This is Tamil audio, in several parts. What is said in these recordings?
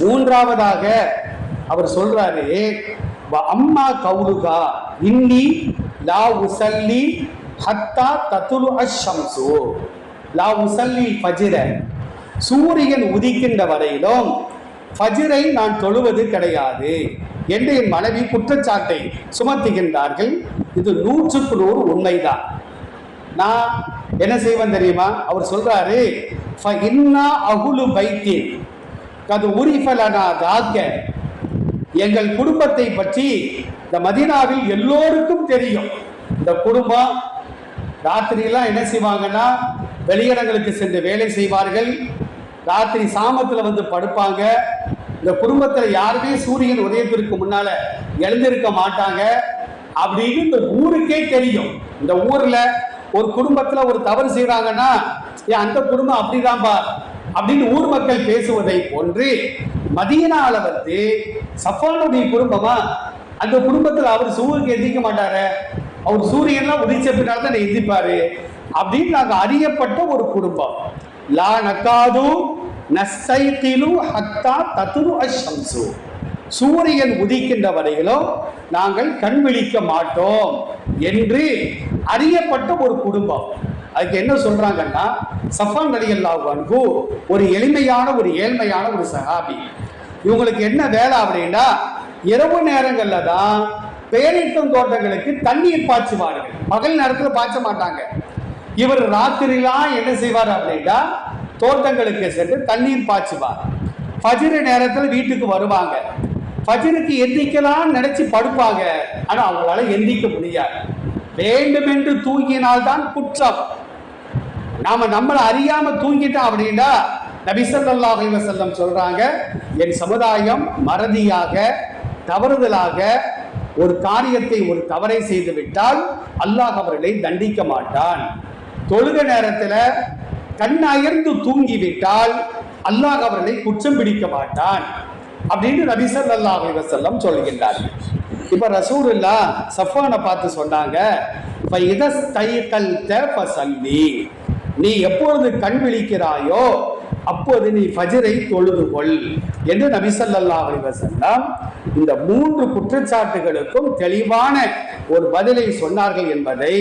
மூன்றாவதாக அவர் சொல்றாரு "வ அம்மா கவுலுகா இன்னி லா உசல்லி ஹத்தா தத்துலு அஷம்சு லா உசல்லி ஃபஜிர சூரியன் உதிக்கின்ற வரையிலும் ஃபஜிரை நான் தொழுவது கிடையாது. என்று என் மனைவி குற்றச்சாட்டை சுமத்துகின்றார்கள். இது நூற்றுக்கு நூறு உண்மைதான். நான் என்ன செய்வேன் தெரியுமா? அவர் சொல்றாரு "ஃப இன்னா அகுலு பைத்தின் கது உரிஃபலனா தாக்க எங்கள் குடும்பத்தை பற்றி இந்த மதினாவில் எல்லோருக்கும் தெரியும். இந்த குடும்பம் ராத்திரியெல்லாம் என்ன செய்வாங்கன்னா வெளியிடங்களுக்கு சென்று வேலை செய்வார்கள். ராத்திரி சாமத்தில் வந்து படுப்பாங்க. இந்த குடும்பத்தில் யாருமே சூரியன் உதயத்திற்கு முன்னால எழுந்திருக்க மாட்டாங்க. அப்படின்னு இந்த ஊருக்கே தெரியும். இந்த ஊரில் ஒரு குடும்பத்தில் ஒரு தவறு செய்கிறாங்கன்னா ஏன் அந்த குடும்பம் அப்படிதான்பா. அப்படின்னு ஊர் மக்கள் பேசுவதை போன்று மதியனால வந்து சஃபானுடைய குடும்பமா? அந்த குடும்பத்தில் அவர் சூரியனுக்கு எந்திக்க மாட்டாரு. அவர் சூரியன்லாம் உதிச்ச பின்னால் தான் எந்திப்பாரு அப்படின்னு நாங்கள் அறியப்பட்ட ஒரு குடும்பம். லா நக்காது நஸ்ஸைத்திலு ஹத்தா தத்துரு அஷம்சு சூரியன் உதிக்கின்ற வரையிலும் நாங்கள் கண் விழிக்க மாட்டோம் என்று அறியப்பட்ட ஒரு குடும்பம். அதுக்கு என்ன சொல்றாங்கன்னா சஃபான் அலி அல்லாஹு ஒரு எளிமையான ஒரு ஏழ்மையான ஒரு சஹாபி. இவங்களுக்கு என்ன வேலை அப்படின்னா இரவு நேரங்களில் தான் பேரீட்டம் தோட்டங்களுக்கு தண்ணீர் பாய்ச்சுவார்கள். பகல் நேரத்தில் பாய்ச்ச மாட்டாங்க. இவர் ராத்திரிலாம் என்ன செய்வார் அப்படின்னா தோட்டங்களுக்கு சென்று தண்ணீர் பாய்ச்சுவார். ஃபஜ்ரு நேரத்தில் வீட்டுக்கு வருவாங்க. ஃபஜ்ருக்கு எந்திக்கலாம் நினைச்சு படுப்பாங்க. ஆனால் அவங்களால எந்திக்க முடியாது. வேண்டுமென்று தூங்கினால்தான் குற்றம். நாம நம்மளை அறியாம தூங்கிட்டோம் அப்படின்னா நபி ஸல்லல்லாஹு சொல்றாங்க என் சமுதாயம் மறதியாக தவறுதலாக ஒரு காரியத்தை ஒரு தவறை செய்து விட்டால் அல்லாஹ் அவர்களை தண்டிக்க மாட்டான் தொழுக நேரத்துல கண் அயர்ந்து தூங்கி விட்டால் அல்லாஹ் அவர்களை குற்றம் பிடிக்க மாட்டான் அப்படின்னு நபி ஸல்லல்லாஹு அலைஹி வஸல்லம் சொல்கின்றார்கள் இப்ப ரசூலுல்லா சஃபானை பார்த்து சொன்னாங்க "ஃபஇதஸ்தைகல்த ஃபஸல்லி." நீ எப்பொழுது கண் விழிக்கிறாயோ அப்போது நீ ஃபஜரை தொழுது கொள் என்று நபி ஸல்லல்லாஹு அலைஹி இந்த மூன்று குற்றச்சாட்டுகளுக்கும் தெளிவான ஒரு பதிலை சொன்னார்கள் என்பதை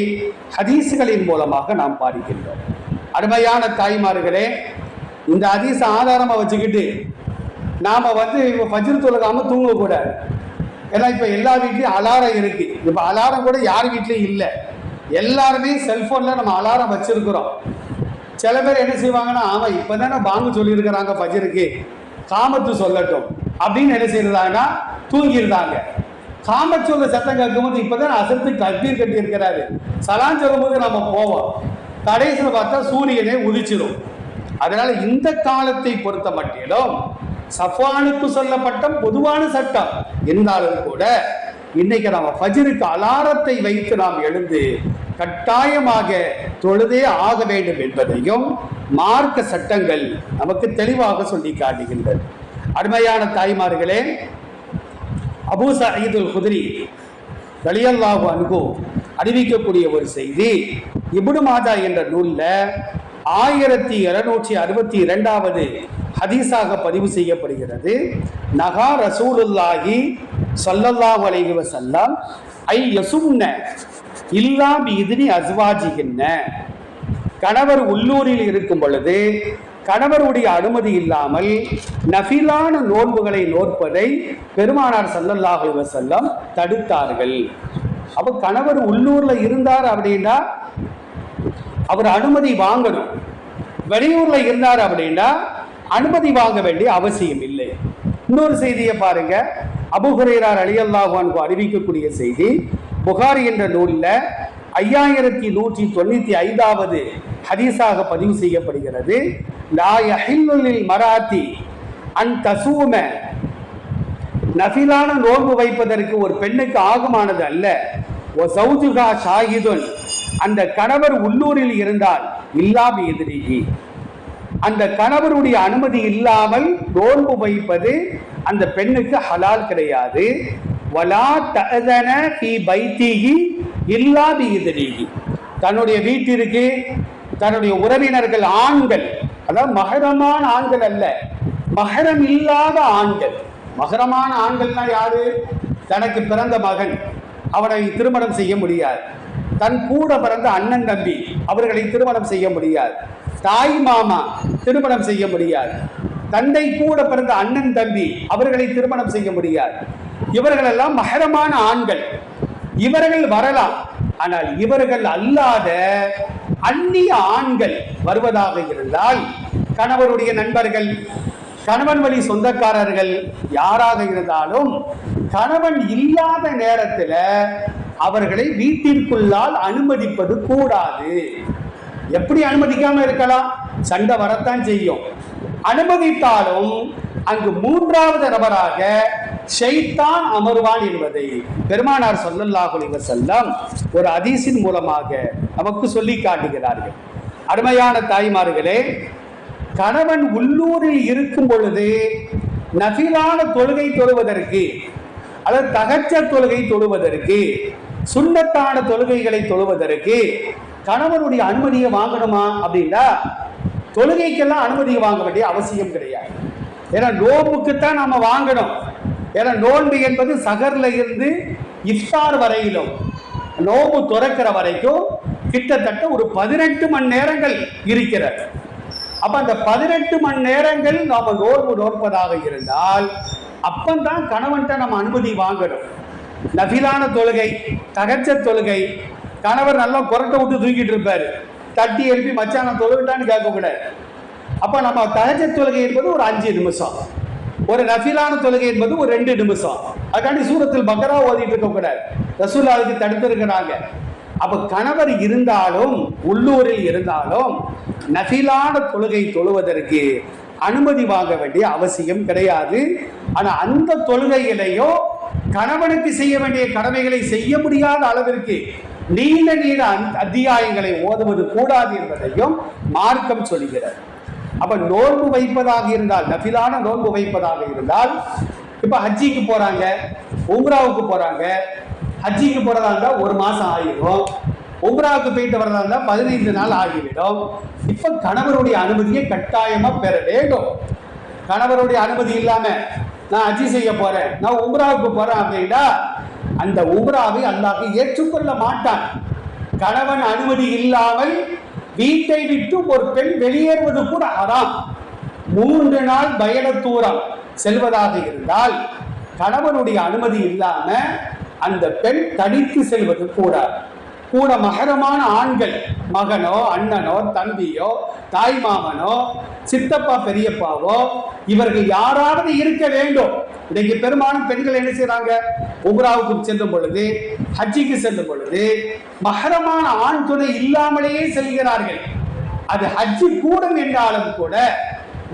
ஹதீசுகளின் மூலமாக நாம் பார்க்கின்றோம். அருமையான தாய்மார்களே இந்த ஹதீஸ் ஆதாரமாக வச்சுக்கிட்டு நாம் வந்து இப்போ ஃபஜ்ர் தொழுகாமல் தூங்கக்கூடாது ஏன்னா இப்போ எல்லா வீட்லேயும் அலாரம் இருக்குது இப்போ அலாரம் கூட யார் வீட்லேயும் இல்லை. எல்லாருமே செல்ஃபோனில் நம்ம அலாரம் வச்சுருக்குறோம். சில பேர் என்ன செய்வாங்கன்னா ஆமாம் இப்போ தானே பாங்கு சொல்லியிருக்கிறாங்க பஜருக்கு. காமத்து சொல்லட்டும். அப்படின்னு என்ன செய்யறதாங்கன்னா தூங்கியிருந்தாங்க. காமத் சொல்ல சத்தம் கேட்கும்போது இப்பதான் அசத்து கட்டீர் கட்டி இருக்கிறாரு சலான் சொல்லும்போது நம்ம போவோம். கடைசியில் பார்த்தா சூரியனே உதிச்சிடும் அதனால இந்த காலத்தை பொறுத்த மட்டிலும் சஃபானுக்கு சொல்லப்பட்ட பொதுவான சட்டம். இருந்தாலும் கூட இன்னைக்கு நம்ம ஃபஜருக்கு அலாரத்தை வைத்து நாம் எழுந்து கட்டாயமாக தொழுதே ஆக வேண்டும் என்பதையும் மார்க்க சட்டங்கள் நமக்கு தெளிவாக சொல்லி காட்டுகின்றது அருமையான தாய்மார்களே அபு சயீதுல் குதிரி ரலியல்லாஹு அன்ஹு அறிவிக்கக்கூடிய ஒரு செய்தி இபுடு மாதா என்ற நூல்ல ஆயிரத்தி இருநூற்றி அறுபத்தி இரண்டாவது ஹதீஸாக பதிவு செய்யப்படுகிறது. நகா ரசூலுல்லாஹி ஸல்லல்லாஹு அலைஹி வஸல்லம் ஐ யசும்ன இல்லா பிஇذنி அசுவாஜிகின்ன கணவர் உள்ளூரில் இருக்கும் பொழுது கணவருடைய அனுமதி இல்லாமல் நஃபிலான நோன்புகளை நோற்பதை பெருமானார் ஸல்லல்லாஹு அலைஹி தடுத்தார்கள். அப்போ கணவர் உள்ளூர்ல இருந்தார் அப்படின்னா அவர் அனுமதி வாங்கணும். வெளியூர்ல இருந்தார் அப்படின்னா அனுமதி வாங்க வேண்டிய அவசியம் இல்லை. இன்னொரு செய்தியை பாருங்க. அபுஹுரைரார் அலியல்லாஹு அன்ஹு அறிவிக்கக்கூடிய செய்தி புகாரி என்ற நூலில் ஐயாயிரத்தி நூற்றி தொண்ணூத்தி ஐந்தாவது ஹதீஸாக பதிவு செய்யப்படுகிறது. லா யஹில்லுலில் மராத்தி அன் தசூம. நஃபிலான நோன்பு வைப்பதற்கு ஒரு பெண்ணுக்கு ஆகுமானது அல்ல. ஓ சௌஜுகா ஷாஹிதுன். அந்த கணவர் உள்ளூரில் இருந்தால் இல்லாமி எதிரிகி. அந்த கணவருடைய அனுமதி இல்லாமல் நோன்பு வைப்பது அந்த பெண்ணுக்கு ஹலால் கிடையாது. வலா தஅதன ஃபீ பைத்திஹி இல்லா பிஇذنஹி தன்னுடைய வீட்டிற்கு தன்னுடைய உறவினர்கள் ஆண்கள் அதாவது மகரமான ஆண்கள் அல்ல மகரம் இல்லாத ஆண்கள். மகரமான ஆண்கள்னா யாரு? தனக்கு பிறந்த மகன். அவனை திருமணம் செய்ய முடியாது. தன் கூட பிறந்த அண்ணன் தம்பி அவர்களை திருமணம் செய்ய முடியாது. தாய் மாமா திருமணம் செய்ய முடியாது. தந்தை கூட பிறந்த அண்ணன் தம்பி அவர்களை திருமணம் செய்ய முடியாது. இவர்களெல்லாம் மகரமான ஆண்கள். இவர்கள் வரலாம். ஆனால் இவர்கள் அல்லாத அந்நிய ஆண்கள் வருவதாக இருந்தால் கணவருடைய நண்பர்கள் கணவன் வழி சொந்தக்காரர்கள் யாராக இருந்தாலும் கணவன் இல்லாத நேரத்தில் அவர்களை வீட்டிற்குள்ளால் அனுமதிப்பது கூடாது. எப்படி அனுமதிக்காம இருக்கலாம்? சண்டை வரத்தான் செய்யும். அனுமதித்தாலும் அங்கு மூன்றாவது நபராக ஷைத்தான் அமர்வான் என்பதை பெருமானார் சொல்லல்லாஹுலி செல்லம் ஒரு அதிசின் மூலமாக நமக்கு சொல்லி காட்டுகிறார்கள். அருமையான தாய்மார்களே கணவன் உள்ளூரில் இருக்கும் பொழுது நபிலான தொழுகை தொழுவதற்கு அல்லது தகச்ச தொழுகை தொழுவதற்கு சுண்ணத்தான தொழுகைகளை தொழுவதற்கு கணவனுடைய அனுமதியை வாங்கணுமா அப்படின்னா தொழுகைக்கெல்லாம் அனுமதியை வாங்க வேண்டிய அவசியம் கிடையாது. ஏன்னா நோம்புக்குத்தான் நம்ம வாங்கணும். ஏன்னா நோன்பு என்பது சகர்ல இருந்து இஃப்தார் வரையிலும் நோம்பு துறக்கிற வரைக்கும் கிட்டத்தட்ட ஒரு பதினெட்டு மணி நேரங்கள் இருக்கிறது. அப்ப அந்த பதினெட்டு மணி நேரங்கள் நாம நோன்பு நோற்பதாக இருந்தால் அப்பந்தான் கணவன்கிட்ட நம்ம அனுமதி வாங்கணும். நபிலான தொழுகை தகச்ச தொழுகை கணவர் நல்லா குரட்டை விட்டு தூக்கிட்டு இருப்பாரு. தட்டி எழுப்பி மச்சானம் தொழுகிட்டான்னு கேட்கக்கூடாது அப்போ நம்ம தகச்ச தொழுகை என்பது ஒரு அஞ்சு நிமிஷம். ஒரு நஃபிலான தொழுகை என்பது ஒரு ரெண்டு நிமிஷம். அதுக்காண்டி சூரத்தில் பக்கரா ஓதிட்டு இருக்க கூடாது ரசூல் அதுக்கு தடுத்திருக்கிறாங்க அப்ப கணவர் இருந்தாலும் உள்ளூரில் இருந்தாலும் நஃபிலான தொழுகை தொழுவதற்கு அனுமதி வாங்க வேண்டிய அவசியம் கிடையாது. ஆனா அந்த தொழுகையிலையோ கணவனுக்கு செய்ய வேண்டிய கடமைகளை செய்ய முடியாத அளவிற்கு நீண்ட நீண்ட அத்தியாயங்களை ஓதுவது கூடாது என்பதையும் மார்க்கம் சொல்கிறது. அப்ப நோன்பு வைப்பதாக இருந்தால் நபிலான நோன்பு வைப்பதாக இருந்தால் இப்ப ஹஜ்ஜிக்கு போறாங்க உம்ராவுக்கு போறாங்க ஹஜ்ஜிக்கு போறதா இருந்தா ஒரு மாசம் ஆகிடும் உம்ராவுக்கு போயிட்டு வரதா இருந்தா பதினைந்து நாள் ஆகிவிடும். இப்ப கணவருடைய அனுமதியை கட்டாயமா பெற வேண்டும். கணவருடைய அனுமதி இல்லாம நான் ஹஜ்ஜி செய்ய போறேன் நான் உம்ராவுக்கு போறேன் அப்படின்னா அந்த உம்ராவை அல்லாஹ் ஏற்றுக்கொள்ள மாட்டான். கணவன் அனுமதி இல்லாமல் வீட்டை விட்டு ஒரு பெண் வெளியேறுவது கூட அறாம் மூன்று நாள் பயண தூரம் செல்வதாக இருந்தால் கணவனுடைய அனுமதி இல்லாம அந்த பெண் தனித்து செல்வது கூடாது கூட மகரமான ஆண்கள் மகனோ அண்ணனோ தம்பியோ தாய் மாமனோ சித்தப்பா பெரியப்பாவோ இவர்கள் யாராவது இருக்க வேண்டும். இன்னைக்கு பெரும்பாலும் பெண்கள் என்ன செய்யறாங்க உம்ராவுக்கு செல்லும் பொழுது ஹஜ்ஜிக்கு செல்லும் பொழுது மகரமான ஆண் துணை இல்லாமலேயே செல்கிறார்கள். அது ஹஜ்ஜி கூடும் என்றாலும் கூட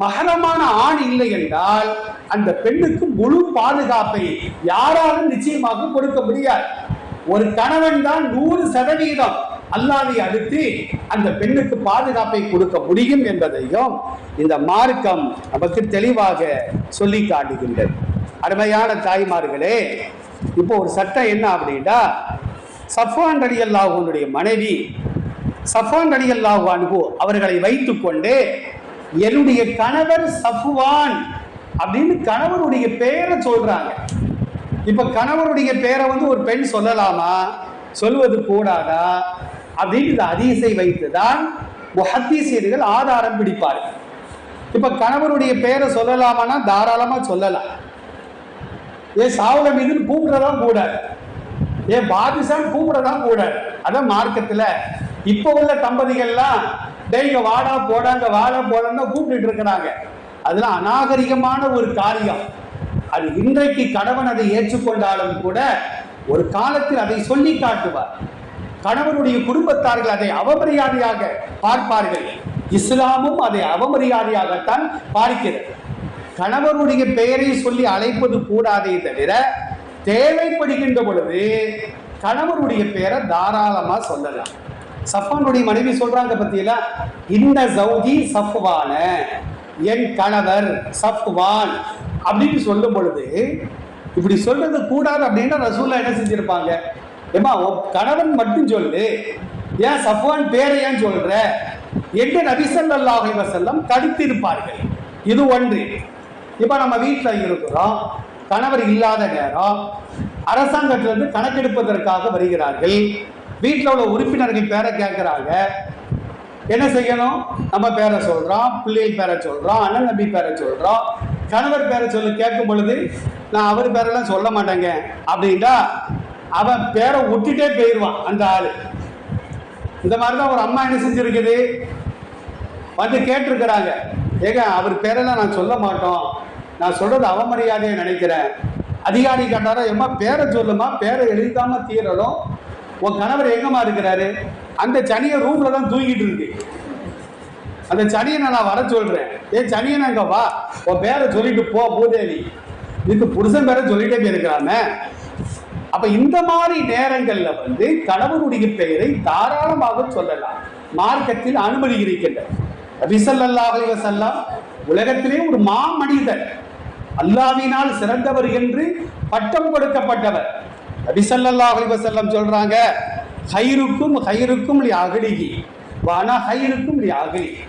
மகரமான ஆண் இல்லை என்றால் அந்த பெண்ணுக்கு முழு பாதுகாப்பை யாராலும் நிச்சயமாக கொடுக்க முடியாது. ஒரு கணவன் தான் நூறு சதவீதம் அல்லாவை அடுத்து அந்த பெண்ணுக்கு பாதுகாப்பை கொடுக்க முடியும் என்பதையும் இந்த மார்க்கம் நமக்கு தெளிவாக சொல்லி காட்டுகின்றது. அருமையான தாய்மார்களே இப்போ ஒரு சட்டம் என்ன அப்படின்னா சஃபான் அலி அல்லாஹனுடைய மனைவி சஃபான் அலி அல்லாஹு அன்ஹு அவர்களை வைத்துக்கொண்டு என்னுடைய கணவர் சஃப்வான் அப்படின்னு கணவருடைய பெயரை சொல்றாங்க. இப்ப கணவருடைய பேரை வந்து ஒரு பெண் சொல்லலாமா? சொல்வது கூடாதா? அப்படின்னு இந்த அதிசை வைத்துதான் முஹத்தீசியர்கள் ஆதாரம் பிடிப்பார்கள். இப்ப கணவருடைய பெயரை சொல்லலாமான்னா தாராளமா சொல்லலாம். ஏன் சாவுல மீதுன்னு கூப்பிடதான் கூடாது. ஏன் பாதிசான் கூப்பிடதான் கூடாது. அதான் மார்க்கத்துல இப்ப உள்ள தம்பதிகள்லாம் டேய்ங்க வாடா போடாங்க வாடா போடான்னு கூப்பிட்டுட்டு இருக்கிறாங்க. அதெல்லாம் அநாகரிகமான ஒரு காரியம். அது இன்றைக்கு கணவன் அதை ஏற்றுக்கொண்டாலும் கூட ஒரு காலத்தில் அதை சொல்லி காட்டுவார். கணவனுடைய குடும்பத்தார்கள் அதை அவமரியாதையாக பார்ப்பார்கள். இஸ்லாமும் அதை அவமரியாதையாகத்தான் பார்க்கிறது. கணவனுடைய பெயரை சொல்லி அழைப்பது கூடாதே தவிர தேவைப்படுகின்ற பொழுது கணவனுடைய பெயரை தாராளமா சொல்லலாம். சஃபானுடைய மனைவி சொல்றாங்க பத்தியில இந்த சௌஜி சஃப்வான என் கணவர் சஃப்வான். அப்படின்னு சொல்லும் பொழுது இப்படி சொல்றது கூடாது அப்படின்னா ரசூல்லா என்ன செஞ்சிருப்பாங்க? ஏமா கணவன் மட்டும் சொல்லு. ஏன் சஃப்வான் பேரை ஏன் சொல்ற? என்று நபி ஸல்லல்லாஹு அலைஹி தடுத்திருப்பார்கள் இது ஒன்று. இப்போ நம்ம வீட்டில் இருக்கிறோம். கணவர் இல்லாத நேரம் அரசாங்கத்திலிருந்து கணக்கெடுப்பதற்காக வருகிறார்கள். வீட்டில் உள்ள உறுப்பினர்கள் பேரை கேட்குறாங்க. என்ன செய்யணும்? நம்ம பேரை சொல்கிறோம் பிள்ளைகள் பேரை சொல்கிறோம் அண்ணன் தம்பி பேரை சொல்கிறோம் கணவர் பேரை சொல்லி கேட்கும் பொழுது நான் அவர் பேரெல்லாம் சொல்ல மாட்டேங்க. அப்படின்ட்டா அவன் பேரை ஒட்டிட்டே போயிடுவான் அந்த ஆள். இந்த மாதிரி தான் ஒரு அம்மா என்ன செஞ்சுருக்குது? வந்து கேட்டிருக்கிறாங்க. ஏங்க அவர் பேரெல்லாம் நான் சொல்ல மாட்டோம். நான் சொல்கிறது அவமரியாதையை நினைக்கிறேன். அதிகாரி கேட்டாரா எம்மா பேரை சொல்லுமா பேரை எழுதாமல் தீரலும் உன் கணவர் எங்கம்மா இருக்கிறாரு? அந்த சனியை ரூமில் தான் தூங்கிட்டு இருக்கு. அந்த சனியனை நான் வர சொல்றேன். ஏ சனியன் அங்க வா. உன் பேரை சொல்லிட்டு போ பூதேவி. இதுக்கு புருஷன் பேரை சொல்லிட்டே போயிருக்கிறாங்க அப்ப இந்த மாதிரி நேரங்கள்ல வந்து கணவனுடைய பெயரை தாராளமாக சொல்லலாம். மார்க்கத்தில் அனுமதி இருக்கின்றது. நபிசல்லாஹ் அலைஹி வஸல்லம் உலகத்திலே ஒரு மாமனிதர். அல்லாவினால் சிறந்தவர் என்று பட்டம் கொடுக்கப்பட்டவர். நபிசல்லாஹ் அலைஹி வஸல்லம் சொல்றாங்க ஹைருக்கும் ஹைருக்கும் அகலிகி வானா ஹைருக்கும் அகலிகி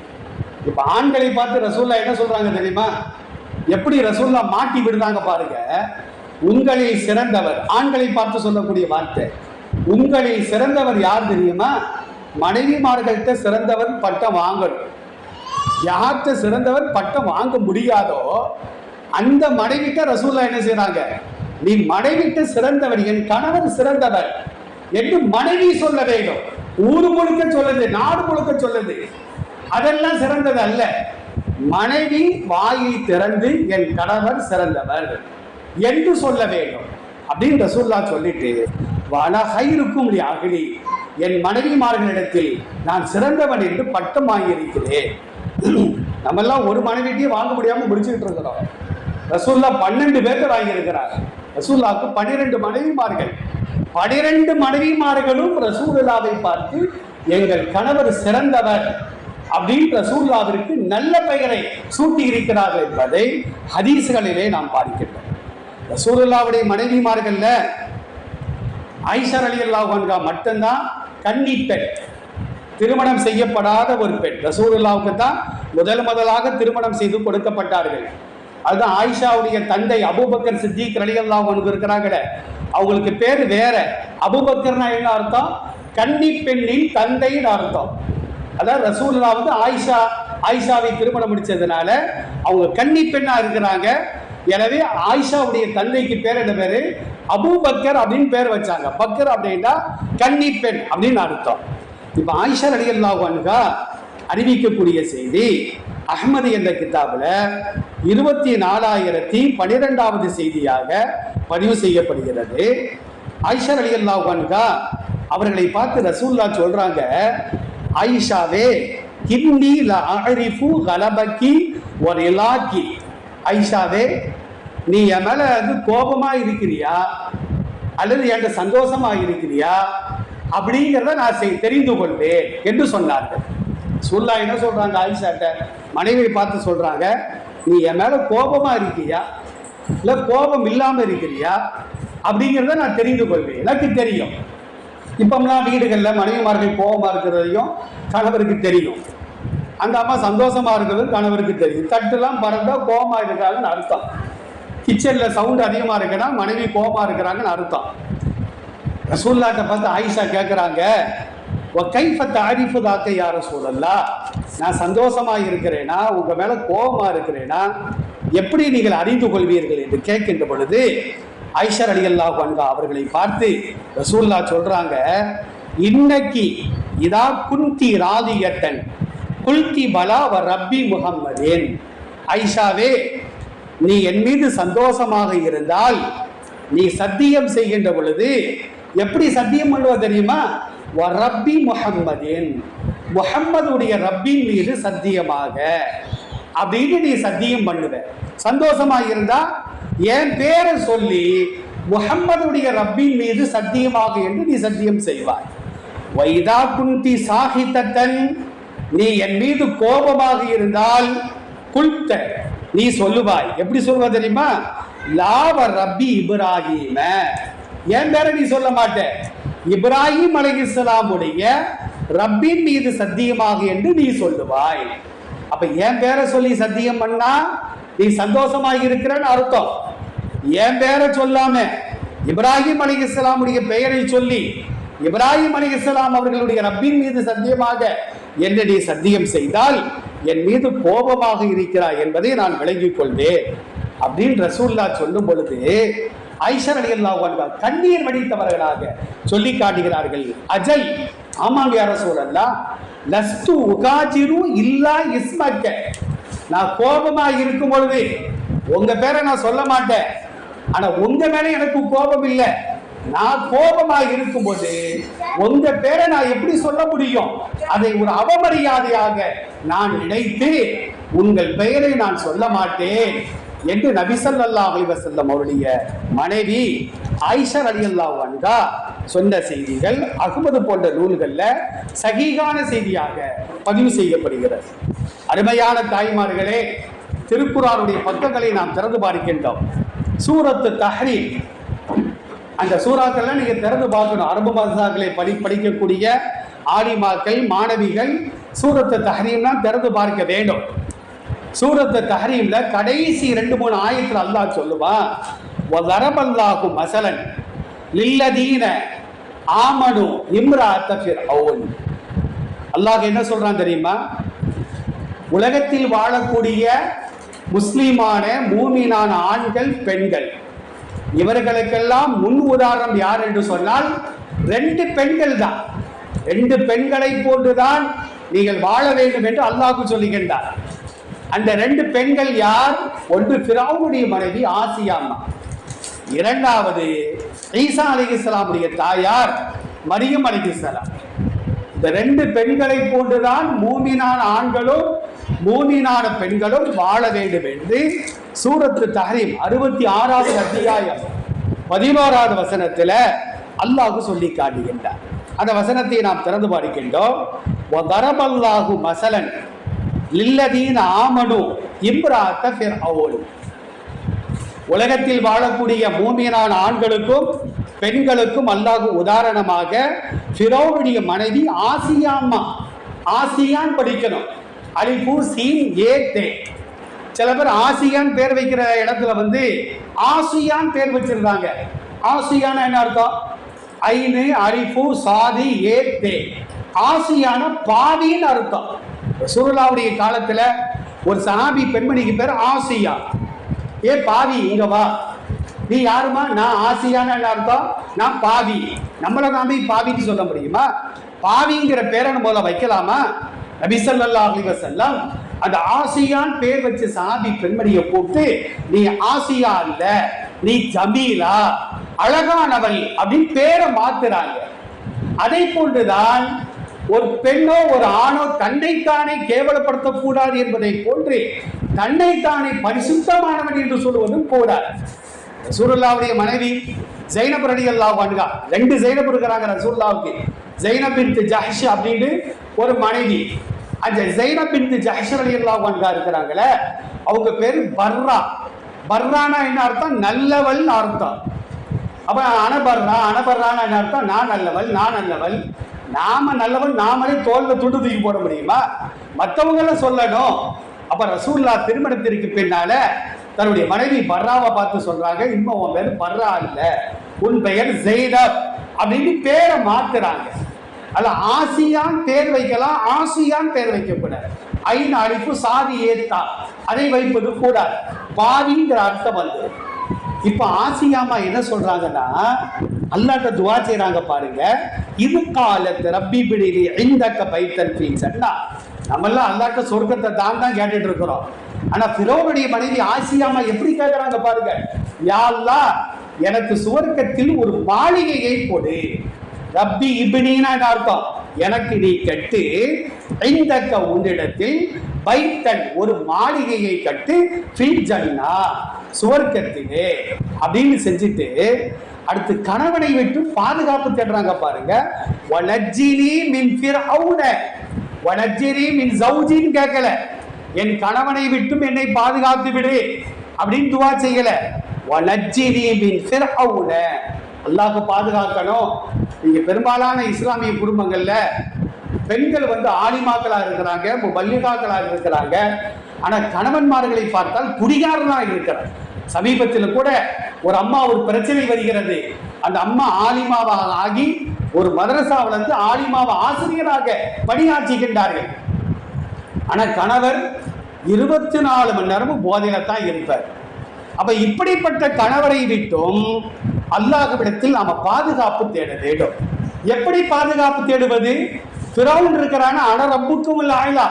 இப்ப ஆண்களை பார்த்து ரசூல்லா என்ன சொல்றாங்க தெரியுமா? எப்படி ரசூல்லா மாட்டி விடுறாங்க பாருங்க. உங்களில் சிறந்தவர் ஆண்களை பார்த்து சொல்லக்கூடிய வார்த்தை. உங்களில் சிறந்தவர் யார் தெரியுமா? மனைவிமார்கள்ட்ட சிறந்தவர் பட்டம் வாங்கணும். யார்கிட்ட சிறந்தவர் பட்டம் வாங்க முடியாதோ அந்த மனைவிட்ட ரசூல்லா என்ன செய்யறாங்க நீ மனைவிட்ட சிறந்தவர் என் கணவர் சிறந்தவர். என்று மனைவி சொல்ல வேண்டும். ஊர் முழுக்க சொல்லுது நாடு முழுக்க சொல்லுது. அதெல்லாம் சிறந்தது அல்ல. மனைவி வாயை திறந்து என் கணவர் சிறந்தவர் என்று சொல்ல வேண்டும். அப்படின்னு ரசூல்லா சொல்லிட்டு வன இருக்கும் அகிலி என் மனைவிமார்களிடத்தில் நான் சிறந்தவன் என்று பட்டம் வாங்கியிருக்கிறேன். நம்மெல்லாம் ஒரு மனைவிட்டையும் வாங்க முடியாமல் முடிச்சுக்கிட்டு இருக்கிறோம். ரசூல்லா பன்னெண்டு பேர்த்த வாங்கியிருக்கிறார். ரசூல்லாவுக்கு பனிரெண்டு மனைவிமார்கள். பனிரெண்டு மனைவிமார்களும் ரசூலுல்லாவை பார்த்து எங்கள் கணவர் சிறந்தவர். அப்படின்னு ரசூல்லாவிற்கு நல்ல பெயரை சூட்டியிருக்கிறார்கள் என்பதை ஹதீசுகளிலே நாம் பார்க்கின்றோம் ரசூலுல்லாவுடைய மனைவிமார்கள்ல ஐஷர் அலி அல்லாஹான்கா மட்டும்தான் கன்னி பெண். திருமணம் செய்யப்படாத ஒரு பெண். ரசூலுல்லாவுக்கு தான் முதல் முதலாக திருமணம் செய்து கொடுக்கப்பட்டார்கள். அதுதான் ஆயிஷாவுடைய தந்தை அபூபக்கர் சித்திக் அலி அல்லாஹ் இருக்கிறாங்களே. அவங்களுக்கு பேர் வேற. அபுபக்கர்னா என்ன அர்த்தம்? கன்னி பெண்ணின் தந்தைன்னு அர்த்தம். அதாவது ரசூல்லா வந்து ஆயிஷா ஆயிஷாவை திருமணம் முடிச்சதுனால அவங்க கன்னி பெண்ணா இருக்கிறாங்க. எனவே ஆயிஷாவுடைய தந்தைக்கு பேர் என்ன பேரு? அபூபக்கர் அப்படின்னு பேர் வச்சாங்க. பக்கர் அப்படின்னா கன்னி பெண் அப்படின்னு அர்த்தம். இப்ப ஆயிஷா ரலியல்லாஹு அறிவிக்கக்கூடிய செய்தி அஹ்மது என்ற கிதாபில் இருபத்தி நாலாயிரத்தி பனிரெண்டாவது செய்தியாக பதிவு செய்யப்படுகிறது. ஐஷா அலி அல்லாஹான்கா அவர்களை பார்த்து ரசூல்லா சொல்றாங்க ஐஷாவே இன்னி ல அஹரிஃபு கலபக்கி ஒரு இலாக்கி ஐஷாவே நீ என் மேலே வந்து கோபமாக இருக்கிறியா? அல்லது என்கிட்ட சந்தோஷமாக இருக்கிறியா? அப்படிங்கிறத நான் செய்- தெரிந்து கொள்வேன் என்று சொன்னார்கள். சுல்லா என்ன சொல்கிறாங்க ஆயிஷாட்ட மனைவியை பார்த்து சொல்கிறாங்க நீ என் மேலே கோபமாக இருக்கியா இல்லை கோபம் இல்லாமல் இருக்கிறியா? அப்படிங்கிறத நான் தெரிந்து கொள்வேன். எனக்கு தெரியும். இப்பம்லாம் வீடுகளில் மனைவிமார்கள் கோபமாக இருக்கிறதையும் கணவருக்கு தெரியும். அந்த அம்மா சந்தோஷமாக இருக்கிறது கணவருக்கு தெரியும். தட்டுலாம் பறந்தால் கோபமாக இருக்காங்கன்னு அர்த்தம். கிச்சனில் சவுண்ட் அதிகமாக இருக்குன்னா மனைவி கோபமாக இருக்கிறாங்கன்னு அர்த்தம். ரசூல்லாட்ட பார்த்து ஆயிஷா கேட்குறாங்க கைஃப தாரிஃபு தாக்க யார சூழல்லா நான் சந்தோஷமாக இருக்கிறேனா? உங்கள் மேலே கோபமாக இருக்கிறேனா? எப்படி நீங்கள் அறிந்து கொள்வீர்கள்? என்று கேட்கின்ற பொழுது ஐஷர் அலி அல்லாஹ் அன்ஹா அவர்களை பார்த்து ரசூல்லா சொல்றாங்க இன்னைக்கு இதா குந்தி ராதியத்தன் குல்தி பலா வ ரப்பி முகம்மதேன் ஐஷாவே நீ என் மீது சந்தோஷமாக இருந்தால் நீ சத்தியம் செய்கின்ற பொழுது எப்படி சத்தியம் பண்ணுவ தெரியுமா? வ ரப்பி முகம்மதேன் முகம்மதுடைய ரப்பின் மீது சத்தியமாக. அப்படின்னு நீ சத்தியம் பண்ணுவ. சந்தோஷமா இருந்தா என் பேரை சொல்லி முஹம்மதுடைய ரப்பின் மீது சத்தியமாக என்று நீ சத்தியம் செய்வாய். வைதா குந்தி சாகித்தன் நீ என் மீது கோபமாக இருந்தால் குல்த நீ சொல்லுவாய். எப்படி சொல்லுவ தெரியுமா? லாவ ரப்பி இப்ராஹிம. என் பேர நீ சொல்ல மாட்ட. இப்ராஹிம் அலைஹிஸ்ஸலாமுடைய ரப்பின் மீது சத்தியமாக என்று நீ சொல்லுவாய். அப்ப என் பேரை சொல்லி சத்தியம் பண்ணா நீ சந்தோஷமாக இருக்கிறன்னு அர்த்தம். என் பேரை சொல்லாம இப்ராஹிம் அலிகலாமுடைய பெயரை சொல்லி இப்ராஹிம் அலிகலாம் அவர்களுடைய ரப்பின் மீது சத்தியமாக என்ன நீ சத்தியம் செய்தால் என் மீது கோபமாக இருக்கிறாய் என்பதை நான் விளங்கிக் கொள்வேன். அப்படின்னு ரசூல்லா சொல்லும் பொழுது ஐஷர் அலி அல்லா கண்ணீர் வடித்தவர்களாக சொல்லி காட்டுகிறார்கள். அஜல் ஆமாங்க யார சூழல்லா லஸ்து உகாஜிரு இல்லா இஸ்மக்க. நான் கோபமா இருக்கும் பொழுது உங்க பேரை நான் சொல்ல மாட்டேன். ஆனா உங்க மேல எனக்கு கோபம் இல்லை. நான் கோபமா இருக்கும்போது உங்க பேரை நான் எப்படி சொல்ல முடியும்? அதை ஒரு அவமரியாதையாக நான் நினைத்து உங்கள் பெயரை நான் சொல்ல மாட்டேன். என்று நபிசல்லா அலிவசல்லம் அவருடைய மனைவி ஆயிஷா ரலியல்லாஹு அன்ஹா சொன்ன செய்திகள் அகமது போன்ற நூல்களில் சகீகான செய்தியாக பதிவு செய்யப்படுகிறது. அருமையான தாய்மார்களே திருக்குறாருடைய பக்கங்களை நாம் திறந்து பார்க்கின்றோம். சூரத்து தஹ்ரீம். அந்த சூறாக்கள்லாம் நீங்கள் திறந்து பார்க்கணும். அரபு மசாக்களை படி படிக்கக்கூடிய ஆடிமாக்கள் மாணவிகள் சூரத்து தஹரீம்னா திறந்து பார்க்க வேண்டும். சூரத்து தஹரீம்ல கடைசி ரெண்டு மூணு ஆயத்தில் அல்லாஹ் சொல்லுவான் வரபல்லாஹு மசலன் லில்லதீன ஆமனு இம்ராத்த ஃபிர்அவுன். அல்லாஹ் என்ன சொல்றான் தெரியுமா? உலகத்தில் வாழக்கூடிய முஸ்லீமான மூமினான ஆண்கள் பெண்கள் இவர்களுக்கெல்லாம் முன் உதாரணம் யார் என்று சொன்னால் ரெண்டு பெண்கள் தான். ரெண்டு பெண்களை போன்றுதான் நீங்கள் வாழ வேண்டும் என்று அல்லாஹ் சொல்லுகின்றார். அந்த ரெண்டு பெண்கள் யார்? ஒன்று பிராவுடைய மனைவி ஆசியாம்மா இரண்டாவது ஈசா அலிகிஸ்லாமுடைய தாயார் மரியம் அலிகிஸ்லாம் இந்த ரெண்டு பெண்களை போன்றுதான் மூமினான ஆண்களும் மூமினான பெண்களும் வாழ வேண்டும் என்று சூரத்து தஹரீம் அறுபத்தி ஆறாவது அத்தியாயம் பதினோராவது வசனத்தில் அல்லாஹு சொல்லி காட்டுகின்றார். அந்த வசனத்தை நாம் திறந்து பார்க்கின்றோம் வரபல்லாஹு மசலன் லில்லதீன ஆமனு இம்ராத்த ஃபிர்அவுன். உலகத்தில் வாழக்கூடிய மூமியனான ஆண்களுக்கும் பெண்களுக்கும் அல்லாஹு உதாரணமாக ஃபிரோவுடைய மனைவி ஆசியாம்மா ஆசியான் படிக்கணும். அலிபு சீன் ஏ தே. சில பேர் ஆசியான் பேர் வைக்கிற இடத்துல வந்து ஆசியான் பேர் வச்சிருந்தாங்க. ஆசியான என்ன அர்த்தம்? ஐனு அரிஃபு சாதி ஏ தே. ஆசியான பாதின்னு அர்த்தம். ரசூலுல்லாவுடைய காலத்தில் ஒரு சஹாபி பெண்மணிக்கு பேர் ஆசியா. ஏ பாவி இங்க வா. நீ யாருமா? நான் ஆசியான அர்த்தம்? நான் பாவி. நம்மளை நாமே பாவின்னு சொல்ல முடியுமா? பாவிங்கிற பேரை நம்ம வைக்கலாமா? நபிசல்லா அலிவசல்லாம் அந்த ஆசியான் பேர் வச்சு சாபி பெண்மணியை போட்டு நீ ஆசியா இல்ல நீ ஜமீலா அழகானவள் அப்படின்னு பேரை மாத்துறாங்க. அதை போன்றுதான் ஒரு பெண்ணோ ஒரு ஆணோ தன்னைத்தானே கேவலப்படுத்தக்கூடாது என்பதை போன்று தன்னைத்தானே பரிசுத்தமானவன் என்று சொல்வதும் கூடாது ரசூலுல்லாவுடைய மனைவி ஜைனப் ரடி அல்லாஹ் அன்ஹா ரெண்டு ஜைனப் இருக்கிறாங்க ரசூல்லாவுக்கு ஜைனப் பின் ஜஹஷ் அப்படின்னு ஒரு மனைவி. அந்த ஜைனப் பின் ஜஹஷ் ரடி அல்லாஹ் அன்ஹா இருக்கிறாங்களே அவங்க பேர் பர்ரா. பர்ரானா என்ன அர்த்தம்? நல்லவள் அர்த்தம். அப்ப அனபர்ரா அனபர்ரானா என்ன அர்த்தம்? நான் நல்லவள் நான் நல்லவள். நாம நல்லவன் நாமளே தோல்ல துண்டு தூக்கி போட முடியுமா? மற்றவங்கள சொல்லணும். அப்ப ரசூல்லா திருமணத்திற்கு பின்னால தன்னுடைய மனைவி பர்ராவை பார்த்து சொல்றாங்க இன்னும் உன் பேர் பர்ரா இல்ல உன் பெயர் ஜெய்தப் அப்படின்னு பேரை மாத்துறாங்க. அல்ல ஆசியான் பேர் வைக்கலாம் ஆசியான் பேர் வைக்கக்கூடாது ஐந்து அழைப்பு சாதி ஏத்தா அதை வைப்பது கூடாது. பாவிங்கிற அர்த்தம் வந்து இப்போ ஆசியாமா என்ன சொல்றாங்கன்னா அல்லாட்ட துவா செய்யறாங்க பாருங்க. இது காலத்து ரப்பி பிடிலி ஐந்தக்க பைத்தல் ஃபீ சன்னா நம்மெல்லாம் அல்லாட்ட சொர்க்கத்தை தான் தான் கேட்டுட்டு இருக்கிறோம். ஆனா பிரோவுடைய மனைவி ஆசியாமா எப்படி கேட்கறாங்க பாருங்க. யாழ்லா எனக்கு சுவர்க்கத்தில் ஒரு மாளிகையை கொடு. ரப்பி இபினினா என்ன அர்த்தம்? எனக்கு நீ கட்டு. ஐந்தக்க உன்னிடத்தில் பைத்தன் ஒரு மாளிகையை கட்டி ஃபில் சுவர்க்கத்திலே அப்படின்னு செஞ்சுட்டு அடுத்து கணவனை விட்டு பாதுகாப்பு தேடுறாங்க பாருங்க. வனஜினி மின் ஃபிர்அவுன வனஜினி மின் ஜவுஜின்னு கேட்கல. என் கணவனை விட்டும் என்னை பாதுகாத்து விடு அப்படின்னு துவா செய்யல. வனஜினி மின் ஃபிர்அவுன அல்லாஹ் பாதுகாக்கணும். இங்க பெரும்பாலான இஸ்லாமிய குடும்பங்கள்ல பெண்கள் வந்து ஆலிமாக்களாக இருக்கிறாங்க மல்லிகாக்களாக இருக்கிறாங்க. ஆனால் கணவன்மார்களை பார்த்தால் குடிகாரனாக இருக்கிறார். சமீபத்தில் கூட ஒரு அம்மா ஒரு பிரச்சனை வருகிறது. அந்த அம்மா ஆலிமாவாக ஆகி ஒரு மதரசாவில் இருந்து ஆலிமாவை ஆசிரியராக பணியாற்றுகின்றார்கள் ஆனால் கணவர் இருபத்தி நாலு மணி நேரமும் போதையில தான் இருப்பார். அப்ப இப்படிப்பட்ட கணவரை விட்டும் அல்லாஹ்விடத்தில் நாம பாதுகாப்பு தேட வேண்டும். எப்படி பாதுகாப்பு தேடுவது? பிறவுன் இருக்கிறான்? அன ரப்புக்கும் இல்ல ஆயிலா.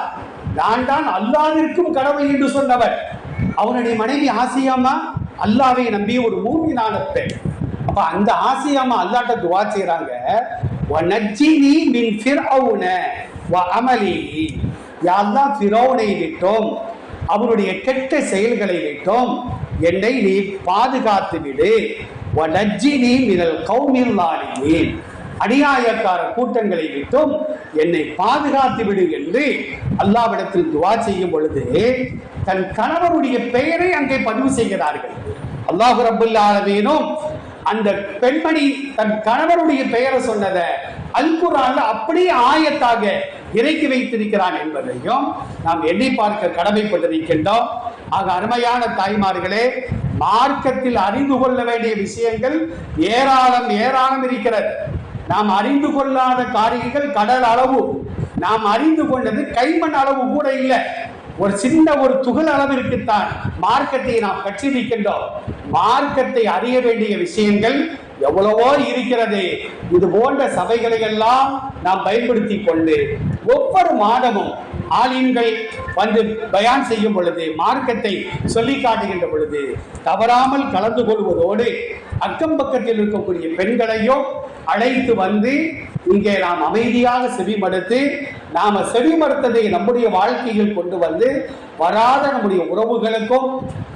நான் தான் அல்லாவிற்கும் கடவுள் என்று சொன்னவர் அவனுடைய மனைவி ஆசியாமா? அல்லாவை நம்பி ஒரு மூமினான பெண் அப்ப அந்த ஆசியாமா அல்லாட்ட துவா செய்யறாங்க வனஜ்ஜினி மின் ஃபிர்அவுன வ அமலிஹி யா ஃபிரௌனை விட்டோம். அவருடைய கெட்ட செயல்களை விட்டோம். என்னை நீ பாதுகாத்து விடு. வனஜ்ஜினி மினல் கௌமில் அநியாயக்கார கூட்டங்களை விட்டும். என்னை பாதுகாத்து விடு என்று அல்லாவிடத்தில் துவா செய்யும் பொழுது தன் கணவருடைய பெயரை அங்கே பதிவு செய்கிறார்கள். அல்லாஹு ரபுல் அந்த பெண்மணி தன் கணவருடைய பெயரை சொன்னதை அல் அப்படியே ஆயத்தாக இறக்கி வைத்திருக்கிறான் என்பதையும் நாம் எண்ணி பார்க்க கடமைப்பட்டிருக்கின்றோம். ஆக அருமையான தாய்மார்களே மார்க்கத்தில் அறிந்து கொள்ள வேண்டிய விஷயங்கள் ஏராளம் ஏராளம் இருக்கிறது. நாம் அறிந்து கொள்ளாத காரியங்கள் கடல் அளவு. நாம் அறிந்து கொண்டது கைமண் அளவு கூட இல்லை. ஒரு சின்ன ஒரு துகள் அளவிற்குத்தான் மார்க்கத்தை நாம் கற்றிருக்கின்றோம் மார்க்கத்தை அறிய வேண்டிய விஷயங்கள் எவ்வளவோ இருக்கிறது. இது போன்ற சபைகளை எல்லாம் நாம் பயன்படுத்தி கொண்டு ஒவ்வொரு மாதமும் ஆலிம்கள் வந்து பயான் செய்யும் பொழுது மார்க்கத்தை சொல்லி காட்டுகின்ற பொழுது தவறாமல் கலந்து கொள்வதோடு அக்கம் பக்கத்தில் இருக்கக்கூடிய பெண்களையும் அழைத்து வந்து இங்கே நாம் அமைதியாக செவிமடுத்து நாம செவிமடுத்ததை நம்முடைய வாழ்க்கையில் கொண்டு வந்து வராத நம்முடைய உறவுகளுக்கும்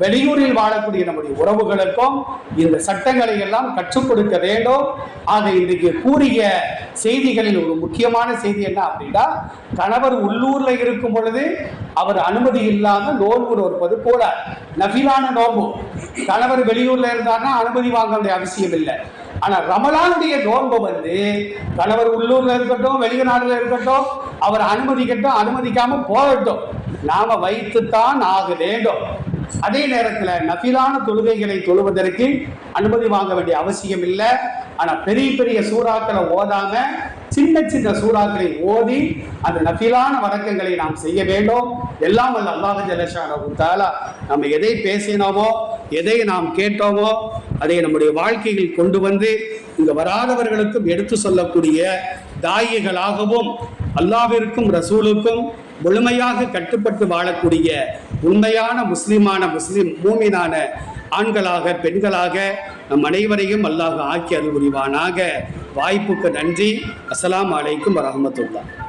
வெளியூரில் வாழக்கூடிய நம்முடைய உறவுகளுக்கும் இந்த சட்டங்களை எல்லாம் கற்றுக் கொடுக்க வேண்டும். ஆக இன்றைக்கு கூறிய செய்திகளில் ஒரு முக்கியமான செய்தி என்ன அப்படின்னா கணவர் உள்ளூர்ல இருக்கும் பொழுது அவர் அனுமதி இல்லாமல் நோன்பு நோற்பது போல நபிலான நோன்பு. கணவர் வெளியூர்ல இருந்தார்னா அனுமதி வாங்க வேண்டிய அவசியம் இல்லை. ஆனா ரமலானுடைய நோன்பு வந்து கணவர் உள்ளூர்ல இருக்கட்டும் வெளிநாடுல இருக்கட்டும் அவர் அனுமதிக்கட்டும் அனுமதிக்காம போகட்டும். நாம வைத்துத்தான் ஆக வேண்டும். அதே நேரத்தில் நபிலான தொழுகைகளை தொழுவதற்கு அனுமதி வாங்க வேண்டிய அவசியம் இல்லை. ஆனால் பெரிய பெரிய சூறாக்களை ஓதாம சின்ன சின்ன சூறாக்களை ஓதி அந்த நபிலான வணக்கங்களை நாம் செய்ய வேண்டும். எல்லாம் வல்ல அல்லாஹ் ஜலஷா நம்ம எதை பேசினோமோ எதை நாம் கேட்டோமோ அதை நம்முடைய வாழ்க்கையில் கொண்டு வந்து இங்கு வராதவர்களுக்கும் எடுத்து சொல்லக்கூடிய தாயிகளாகவும் அல்லாவிற்கும் ரசூலுக்கும் முழுமையாக கட்டுப்பட்டு வாழக்கூடிய உண்மையான முஸ்லிமான முஸ்லிம் மூமினான ஆண்களாக பெண்களாக நம் அனைவரையும் அல்லாஹ் ஆக்கி அறிவுரிவானாக புரிவானாக வாய்ப்புக்கு நன்றி. அஸ்லாம் வலைக்கும் வரஹ்மத்துல்லாஹ்.